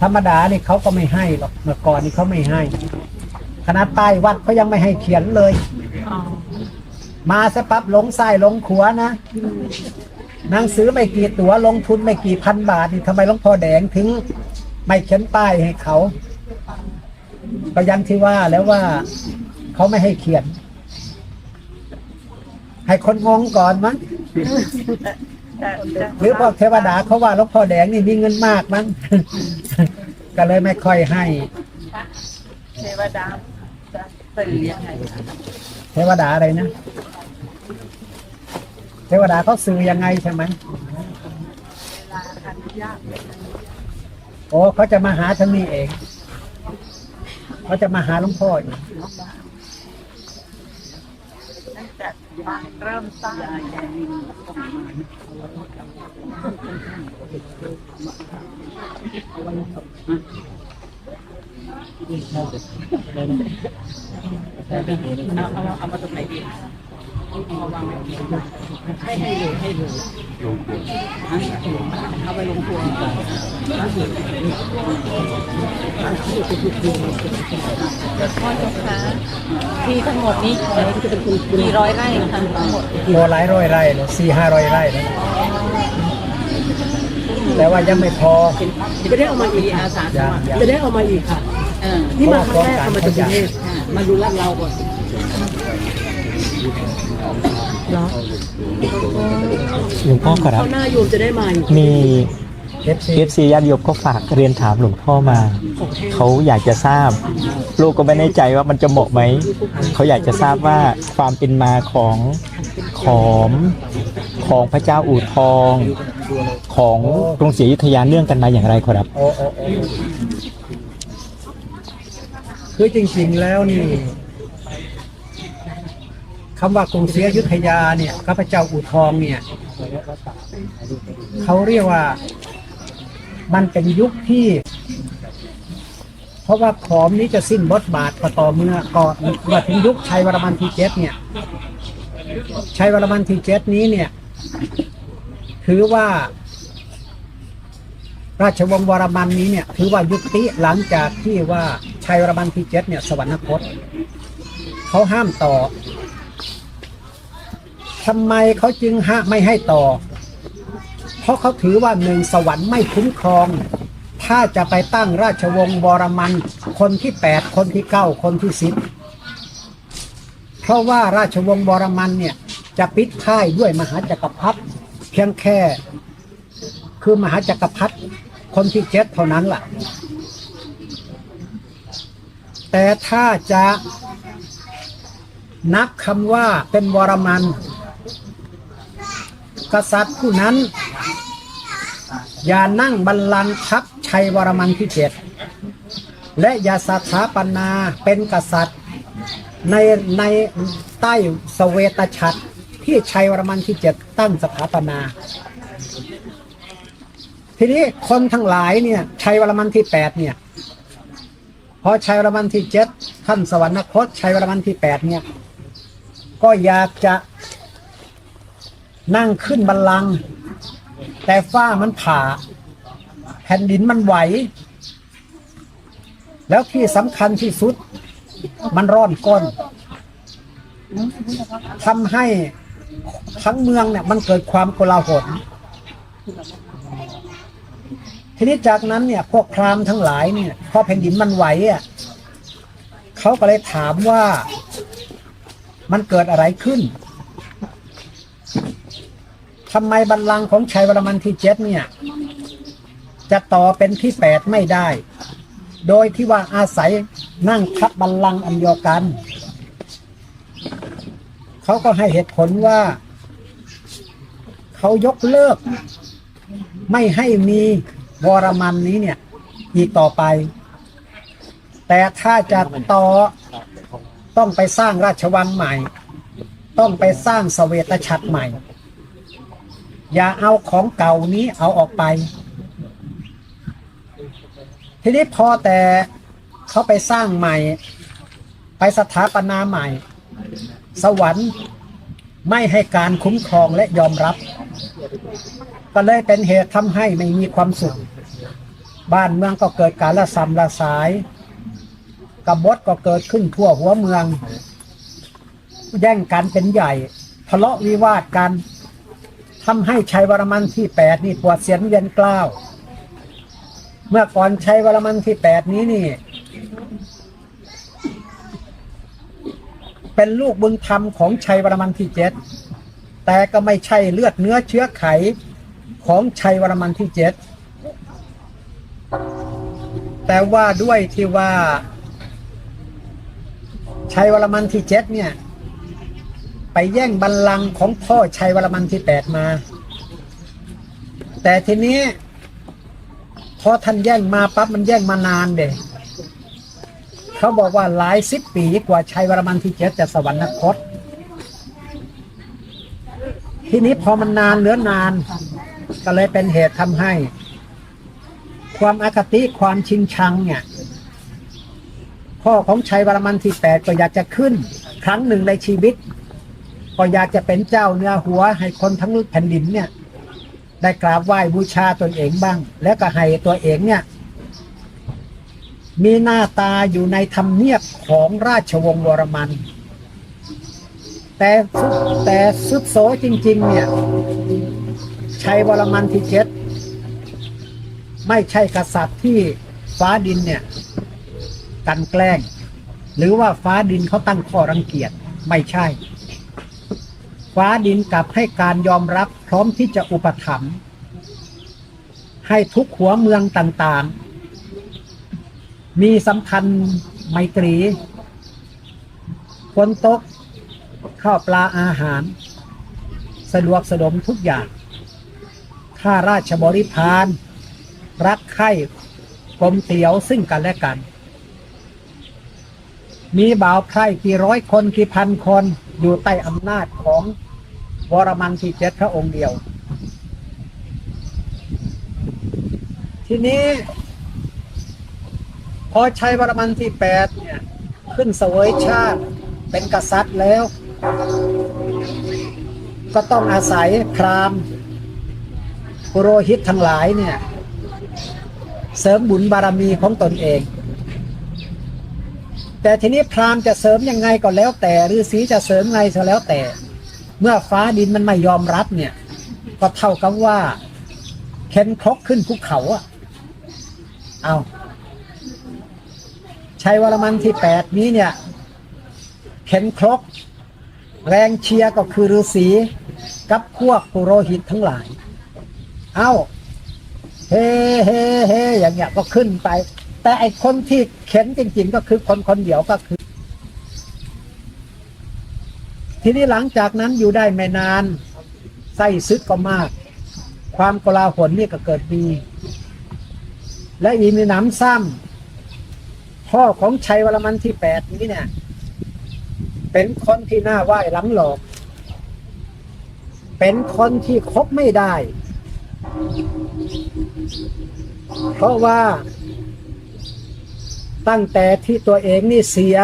ธรรมดานี่เขาก็ไม่ให้หรอกเมื่อก่อนนี่เขาไม่ให้ขนาดป้ายวัดเขายังไม่ให้เขียนเลยอ๋อมาซะปั๊บหลงซ้ายหลงขวานะหนังสือไม่กี่ตัวลงทุนไม่กี่พันบาทนี่ทำไมหลวงพ่อแดงถึงไม่เขียนป้ายให้เขาก็อยังที่ว่าแล้วว่าเขาไม่ให้เขียน ให้คนงงก่อนมั้งแต่แต่ หรือพวกเทวดาเขาว่าหลวงพ่อแดงนี่มีเงินมากมั้ง ก็เลยไม่ค่อยให้ เทวดาจะสื่อยังไงคะเทวดาอะไรนะ เทวดาเขาสื่อยังไงใช่ไหมเวลาอนุญาตโอ้เขาจะมาหาทางนี้เอง เขาจะมาหาหลวงพ่อเองตั้ง แต่บ้านเริ่มสร้างเอาเอาเอามาตรงไหนดี เอามาวางไว้ให้ให้เลยให้เลยเอาไปลงครัวพ่อเจ้าคะที่ทั้งหมดนี้กี่ร้อยไร่นะคะทั้งหมดโลหลายร้อยไร่เลยสี่ห้าร้อยไร่เลยแต่ว่ายังไม่พอจะได้เอามาอีกอาสาสยังมัครยังจะได้เอามาอีกค่ะเออนี่มาครั้งแรกเอามาจากกรุงเทพค่ะมาดูลาดเราก่อน หลวงพ่อครัเข้าบหน้าโยมจะได้มาอีกมีเอฟซีเอฟซีญาติโยมก็ฝากเรียนถามหลวงพ่อมาเขาอยากจะทราบ ลูกก็ไม่แน่ใจว่ามันจะเหมาะไหม เขาอยากจะทราบว่าความเป็นมาของขอมของพระเจ้าอู่ทอง ของกรุงศรีอยุธยาเนื่องกันมาอย่างไรครับโอ้โอ้โอ้คือจริงๆแล้วนี่ คำว่ากรุงศรีอยุธยาเนี่ยข้าพเจ้าอู่ทองเนี่ยเขาเรียกว่ามันเป็นยุคที่ เพราะว่าขอมนี้จะสิ้นบทบาทก็ต่อเมื่อก่อนเมื่อถึงยุคชัยวรมันที่เจ็ดเนี่ยชัยวรมันที่เจ็ดนี้เนี่ยถือว่า ราชวงศ์วรมันนี้เนี่ยถือว่ายุติหลังจากที่ว่าชัยวรมันที่เจ็ดเนี่ยสวรรคตเขาห้ามต่อ ทำไมเขาจึงห้าไม่ให้ต่อ เพราะเขาถือว่าหนึ่งสวรรค์ไม่คุ้มครอง ถ้าจะไปตั้งราชวงศ์วรมันคนที่แปดคนที่เก้าคนที่สิบเพราะว่าราชวงศ์วรมันเนี่ยจะปิดค่ายด้วยมหาจักรพรรดิเพียงแค่ คือมหาจักรพรรดิคนที่เจ็ดเท่านั้นล่ะ แต่ถ้าจะนับคำว่าเป็นวรมัน กษัตริย์ผู้นั้น อย่านั่งบัลลังก์ทับชัยวรมันที่เจ็ดและอย่าสถาปนาเป็นกษัตริย์ ในในใต้สเวตฉัตรที่ชัยวรมันที่เจ็ดตั้งสถาปนา ทีนี้คนทั้งหลายเนี่ยชัยวรมันที่แปดเนี่ยพอชัยวรมันที่เจ็ดท่านสวรรคตชัยวรมันที่แปดเนี่ยก็อยากจะ นั่งขึ้นบัลลัง แต่ฟ้ามันผ่า แผ่นดินมันไหว แล้วที่สำคัญที่สุด มันร้อนก้นทำให้ทั้งเมืองเนี่ยมันเกิดความโกลาหลทีนี้จากนั้นเนี่ยพวกพราหมณ์ทั้งหลายเนี่ยพอแผ่นดินมันไหวอะเขาก็เลยถามว่ามันเกิดอะไรขึ้น ทำไมบัลลังก์ของชัยวรมันที่เจ็ดเนี่ย จะต่อเป็นที่แปดไม่ได้ โดยที่ว่าอาศัยนั่งทับบัลลังก์อันเดียวกัน เขาก็ให้เหตุผลว่า เขายกเลิก ไม่ให้มีวรมันนี้เนี่ย อีกต่อไป แต่ถ้าจะต่อต้องไปสร้างราชวังใหม่ ต้องไปสร้างสเวตฉัตรใหม่ อย่าเอาของเก่านี้เอาออกไป ทีนี้พอแต่เขาไปสร้างใหม่ ไปสถาปนาใหม่ สวรรค์ไม่ให้การคุ้มครองและยอมรับ ก็เลยเป็นเหตุทำให้ไม่มีความสุข บ้านเมืองก็เกิดการละสำละสายกบฏก็เกิดขึ้นทั่วหัวเมือง แย่งกันเป็นใหญ่ ทะเลาะวิวาทกัน ทำให้ชัยวรมันที่แปดนี่ปวดเสียนเวียนกล้าว เมื่อก่อนชัยวรมันที่แปดนี้นี่ เป็นลูกบุญธรรมของชัยวรมันที่เจ็ดแต่ก็ไม่ใช่เลือดเนื้อเชื้อไขของชัยวรมันที่เจ็ดแต่ว่าด้วยที่ว่าชัยวรมันที่เจ็ดเนี่ย ไปแย่งบัลลังก์ของพ่อชัยวรมันที่แปดมา แต่ทีนี้ พอท่านแย่งมาปั๊บมันแย่งมานานเด็เขาบอกว่าหลายสิบปีกว่าชัยวรมันที่เจ็ดจะสวรรคต ทีนี้พอมันนานเหลือนาน ก็เลยเป็นเหตุทำให้ ความอคติความชิงชังเนี่ยพ่อของชัยวรมันที่แปดก็อยากจะขึ้น ครั้งหนึ่งในชีวิต ก็อยากจะเป็นเจ้าเนื้อหัวให้คนทั้งแผ่นดินเนี่ย ได้กราบไหว้บูชาตนเองบ้าง แล้วก็ให้ตัวเองเนี่ย มีหน้าตาอยู่ในธรรมเนียบของราชวงศ์วรมัน แต่แต่สุดโสจริง ๆ เนี่ยชัยวรมันที่เจ็ดไม่ใช่กษัตริย์ที่ฟ้าดินเนี่ยกันแกล้ง หรือว่าฟ้าดินเขาตั้งข้อรังเกียจไม่ใช่ ฟ้าดินกลับให้การยอมรับพร้อมที่จะอุปถัมภ์ให้ทุกหัวเมืองต่างๆ มีสัมพันธ์ไมตรีฝนตกข้าวปลาอาหาร สะดวกสะดมทุกอย่าง ข้าราชบริพารรักใคร่กลมเตียวซึ่งกันและกัน มีบ่าวไพร่กี่ร้อยคนกี่พันคนอยู่ใต้อำนาจของ วรมันที่เจ็ดพระองค์เดียว ทีนี้ พอชัยวรมันที่แปดเนี่ยขึ้นเสวยชาติเป็นกษัตริย์แล้ว ก็ต้องอาศัยพราหมณ์ปุโรหิตทั้งหลายเนี่ย เสริมบุญบารมีของตนเอง แต่ทีนี้พราหมณ์จะเสริมยังไงก็แล้วแต่ฤาษีจะเสริมไงก็แล้วแต่ เมื่อฟ้าดินมันไม่ยอมรับเนี่ย ก็เท่ากับว่าเข็นครกขึ้นภูเขาอะเอาชัยวรมันที่แปดนี้เนี่ย เข็นครก แรงเชียร์ก็คือฤาษีกับพวกปุโรหิตทั้งหลาย เอา้า เฮ้เฮ้เฮอย่างเงี้ยก็ขึ้นไป แต่ไอคนที่เข็นจริง ๆ ก็คือคนคนเดียวก็คือ ทีนี้หลังจากนั้นอยู่ได้ไม่นานไส้ซึกก็มาก ความกลาหลนี่ก็เกิดมีและอีมีน้ำซ้ำพ่อของชัยวรมันที่แปดนี้เนี่ย เป็นคนที่น่าไหว้หลังหลอก เป็นคนที่คบไม่ได้ เพราะว่าตั้งแต่ที่ตัวเองนี่เสีย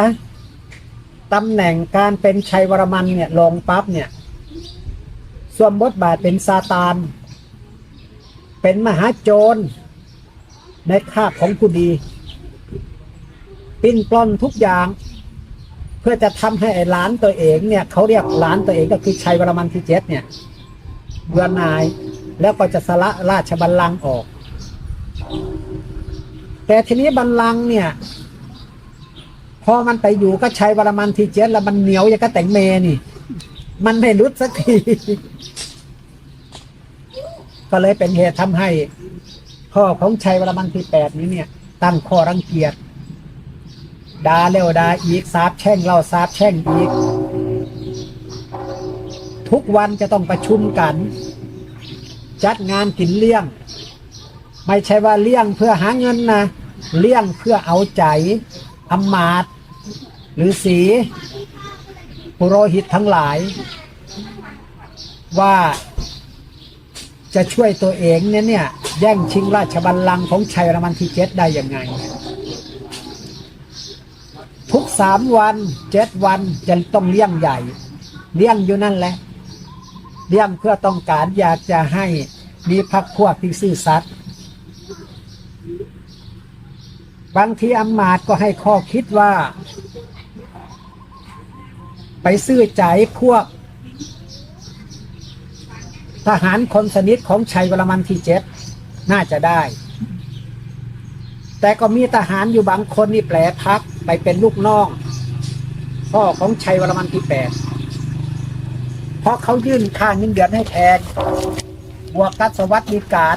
ตำแหน่งการเป็นชัยวรมันเนี่ยลงปั๊บเนี่ยสวมบทบาทเป็นซาตาน เป็นมหาโจร ในคาบของผู้ดี ปิ้นปล้อนทุกอย่าง เพื่อจะทำให้ไอ้หลานตัวเองเนี่ยเขาเรียกหลานตัวเองก็คือชัยวรมันที่เจ็ดเนี่ยเบื่อนายแล้วก็จะสละราชบัลลังก์ออก แต่ทีนี้บัลลังก์เนี่ย พอมันไปอยู่ก็ใช้วรมันทีเจ็ดแล้วมันเหนียวอย่างก็แต่งเมนี่ มันไม่รุดสักทีก็เลยเป็นเหตุทำให้พ่อของชัยวรมันที่แปดนี้เนี่ย ตั้งข้อรังเกียจด่าเร็วด่าอีกสาบแช่งเราสาบแช่งอีก ทุกวันจะต้องประชุมกัน จัดงานกินเลี้ยง ไม่ใช่ว่าเลี้ยงเพื่อหาเงินนะเลี้ยงเพื่อเอาใจอำมาต หรือสีปุโรหิตทั้งหลาย ว่าจะช่วยตัวเองเนี่ยเนี่ยแย่งชิงราชบัลลังก์ของชัยรมันที่เจ็ดได้ยังไง ทุกสามวันเจ็ดวันจะต้องเลี้ยงใหญ่ เลี้ยงอยู่นั่นแหละ เลี้ยงเพื่อต้องการอยากจะให้มีพักพวกที่ซื่อสัตย์บางทีอำมาตย์ก็ให้ข้อคิดว่า ไปซื้อใจพวก ทหารคนสนิทของชัยวรมันที่เจ็ดน่าจะได้ แต่ก็มีทหารอยู่บางคนนี่แปลพักไปเป็นลูกน้องพ่อของชัยวรมันที่แปดเพราะเขายื่นค่าเงินเดือนให้แพงบวกกัสวัสดิการ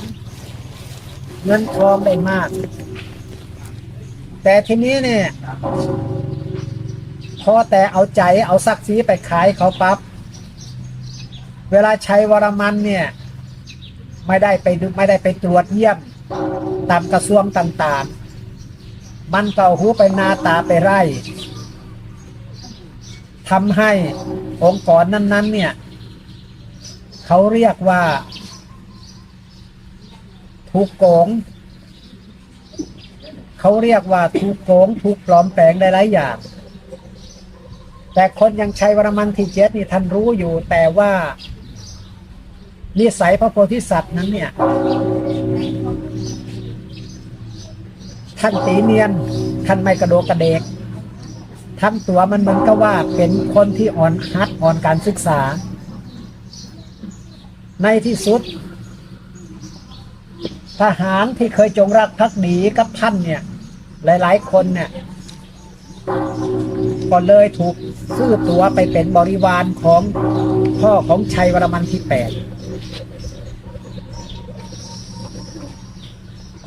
เงินทองได้มาก แต่ทีนี้เนี่ย อแต่เอาใจเอาศักดิ์ศรีไปขายเขาปับ๊บเวลาชัยวรมันเนี่ย ไม่ได้ไปไม่ได้ไปตรวจเยี่ยม ตามกระทรวงต่างๆ มันก็เอาหูไปนาตาไปไร่ทำให้องค์กรนั้น ๆ เนี่ย เขาเรียกว่า ถูกโกงเขาเรียกว่าถูกโกงถูกปลอมแปลงได้หลายอย่าง แต่คนยังชัยวรมันที่เจ็ดนี่ท่านรู้อยู่ แต่ว่านิสัยพระโพธิสัตว์นั้นเนี่ย ท่านตีเนียน ท่านไม่กระโดกกระเดกทำตัวมันเหมือนกับว่าเป็นคนที่อ่อนฮัดอ่อนการศึกษา ในที่สุด ทหารที่เคยจงรักภักดีกับท่านเนี่ย หลาย ๆ คนเนี่ย ก็เลยถูกซื้อตัวไปเป็นบริวารของพ่อของชัยวรมันที่แปด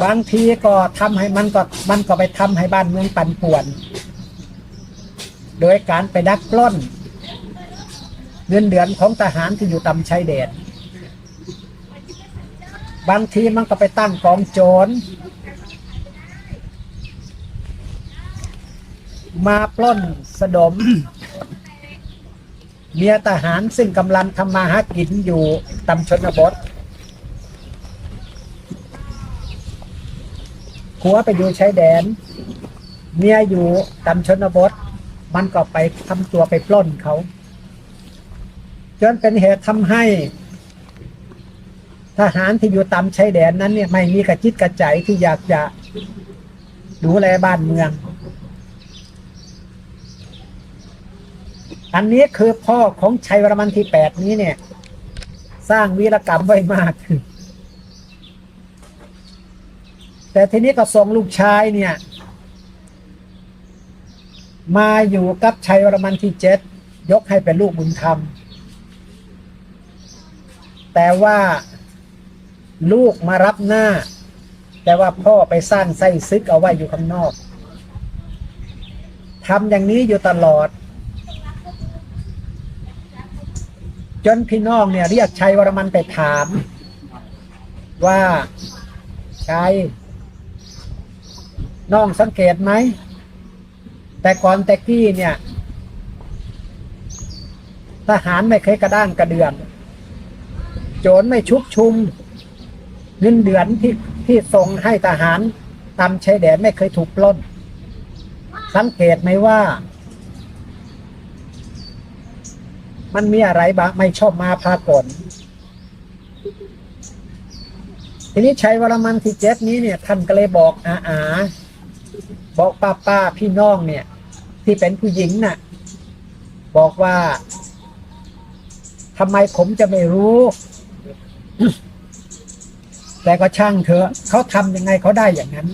บางทีก็ทำให้มันก็มันก็ไปทำให้บ้านเมืองปั่นป่วน โดยการไปดักปล้น เงินเดือนของทหารที่อยู่ตำชายแดนบางทีมันก็ไปตั้งกองโจร มาปล้นสะดม เมียทหารซึ่งกำลังทำมาหากินอยู่ตำชนบทผัวไปอยู่ชายแดน เมียอยู่ตำชนบท มันก็ไปทำตัวไปปล้นเขา จนเป็นเหตุทำให้ ทหารที่อยู่ตามชายแดนนั้นเนี่ยไม่มีกระจิตกระใจที่อยากจะดูแลบ้านเมือง อันนี้คือพ่อของชัยวรมันที่แปดนี้เนี่ย สร้างวีรกรรมไว้มาก แต่ทีนี้ก็ส่งลูกชายเนี่ย มาอยู่กับชัยวรมันที่เจ็ดยกให้เป็นลูกบุญธรรม แต่ว่าลูกมารับหน้า แต่ว่าพ่อไปสร้างไส้ซึกเอาไว้อยู่ข้างนอกทำอย่างนี้อยู่ตลอด จนพี่น้องเนี่ยเรียกชัยวรมันไปถาม ว่าชัยน้องสังเกตไหม แต่ก่อนแต่กี้เนี่ยทหารไม่เคยกระด้างกระเดืองโจรไม่ชุกชุมเงินเดือนที่ที่ส่งให้ทหารตามชายแดนไม่เคยถูกปล้น สังเกตไหมว่า มันมีอะไรบ้างไม่ชอบมาพากลทีนี้ชัยวรมันที่เจ็ดนี้เนี่ยท่านก็เลยบอกอาอาบอกป้าป้าพี่น้องเนี่ย ที่เป็นผู้หญิงน่ะ บอกว่าทำไมผมจะไม่รู้ แต่ก็ช่างเถอะเขาทำยังไงเขาได้อย่างนั้น